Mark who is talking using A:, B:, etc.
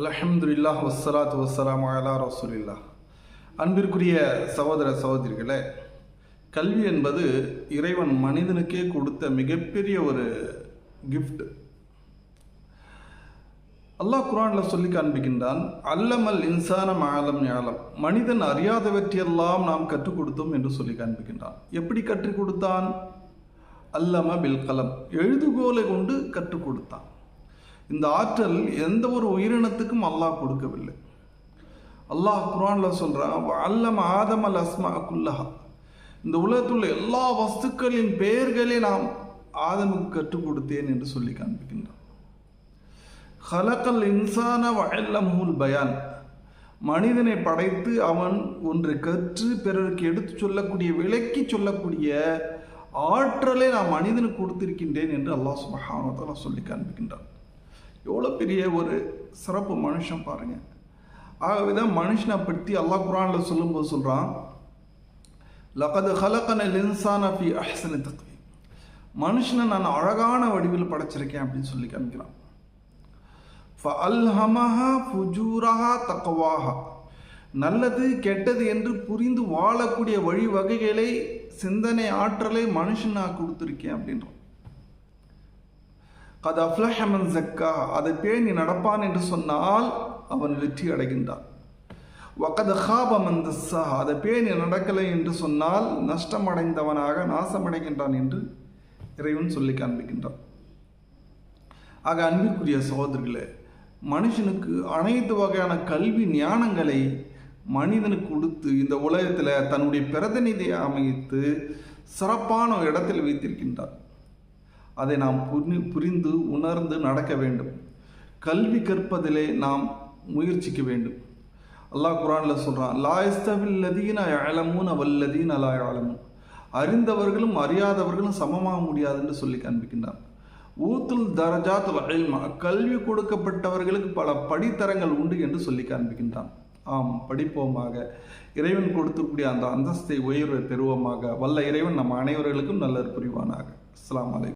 A: அலஹம்துல்லா வஸ்ஸலாத்து வஸ்ஸலாம் அலா ரசூலில்லா அன்பிற்குரிய சகோதர சகோதரிகளே கல்வி என்பது இறைவன் மனிதனுக்கே கொடுத்த மிகப்பெரிய ஒரு கிஃப்ட் அல்லாஹ் குரானில் சொல்லி காண்பிக்கின்றான் அல்லமல் இன்சானம் ஆலம் ஞாலம். மனிதன் அறியாதவற்றையெல்லாம் நாம் கற்றுக் கொடுத்தோம் என்று சொல்லி காண்பிக்கின்றான். எப்படி கற்றுக் கொடுத்தான்? அல்லம பில் கலம். எழுதுகோலை கொண்டு கற்றுக் கொடுத்தான். இந்த ஆற்றல் எந்த ஒரு உயிரினத்துக்கும் அல்லாஹ் கொடுக்கவில்லை. அல்லாஹ் குரான்ல சொல்கிறான் அல்லம் ஆதம் அல் அஸ்மா குல்லஹா. இந்த உலகத்தில் உள்ள எல்லா வஸ்துக்களின் பெயர்களை நாம் ஆதமுக்கு கற்றுக் கொடுத்தேன் என்று சொல்லி காண்பிக்கின்றான். ஹலக்கல் இன்சான வயல்லமுல் பயான். மனிதனை படைத்து அவன் ஒன்றை கற்று பிறருக்கு எடுத்து சொல்லக்கூடிய விளக்கி சொல்லக்கூடிய ஆற்றலை நான் மனிதனுக்கு கொடுத்திருக்கின்றேன் என்று அல்லாஹ் சுபஹானத்தால சொல்லி காண்பிக்கின்றான். எவ்வளோ பெரிய ஒரு சிறப்பு மனுஷன் பாருங்கள் ஆகவே தான் மனுஷனை பற்றி அல்லாஹ் குரானில் சொல்லும்போது சொல்கிறான் லகது ஹலகன லின்சான ஃபி அஹ்சனி தக்வி மனுஷனை நான் அழகான வடிவில் படைச்சிருக்கேன் அப்படின்னு சொல்லி காமிக்கிறான். ஃபஅல்ஹமஹா ஃபுஜூரஹா தக்கவாஹா நல்லது கெட்டது என்று புரிந்து வாழக்கூடிய வழிவகைகளை சிந்தனை ஆற்றலை மனுஷன் நான் கொடுத்துருக்கேன் அப்படின்றான். கது அஃப்லஹமன் ஜக்கா அதை பேணி நடப்பான் என்று சொன்னால் அவன் வெற்றி அடைகின்றான். வக்கது ஹாபமன் தஸ்ஸா அதை பேணி நடக்கலை என்று சொன்னால் நஷ்டமடைந்தவனாக நாசமடைகின்றான் என்று இறைவன் சொல்லி காண்பிக்கின்றான். ஆக அன்பிற்குரிய சகோதரர்களே மனுஷனுக்கு அனைத்து வகையான கல்வி ஞானங்களை மனிதனுக்கு கொடுத்து இந்த உலகத்தில் தன்னுடைய பிரதிநிதியை அமைத்து சிறப்பான இடத்தில் வைத்திருக்கின்றார் அதை நாம் புரி புரிந்து உணர்ந்து நடக்க வேண்டும். கல்வி கற்பதிலே நாம் முயற்சிக்க வேண்டும். அல்லாஹ் குரானில் சொல்கிறான் லாயஸ்தவில் லதீன அழமூன் அவல்லதீன் அலா அழமுன் அறிந்தவர்களும் அறியாதவர்களும் சமமாக முடியாது என்று சொல்லி காண்பிக்கின்றான். ஊத்துல் தரஜாத் அல்மா கல்வி கொடுக்கப்பட்டவர்களுக்கு பல படித்தரங்கள் உண்டு என்று சொல்லி காண்பிக்கின்றான். ஆம் படிப்போமாக. இறைவன் கொடுத்துக்கூடிய அந்த அந்தஸ்தை உயர்வை பெறுவோமாக. வல்ல இறைவன் நம் அனைவர்களுக்கும் நல்ல புரிவானாக. அஸ்லாம் அலை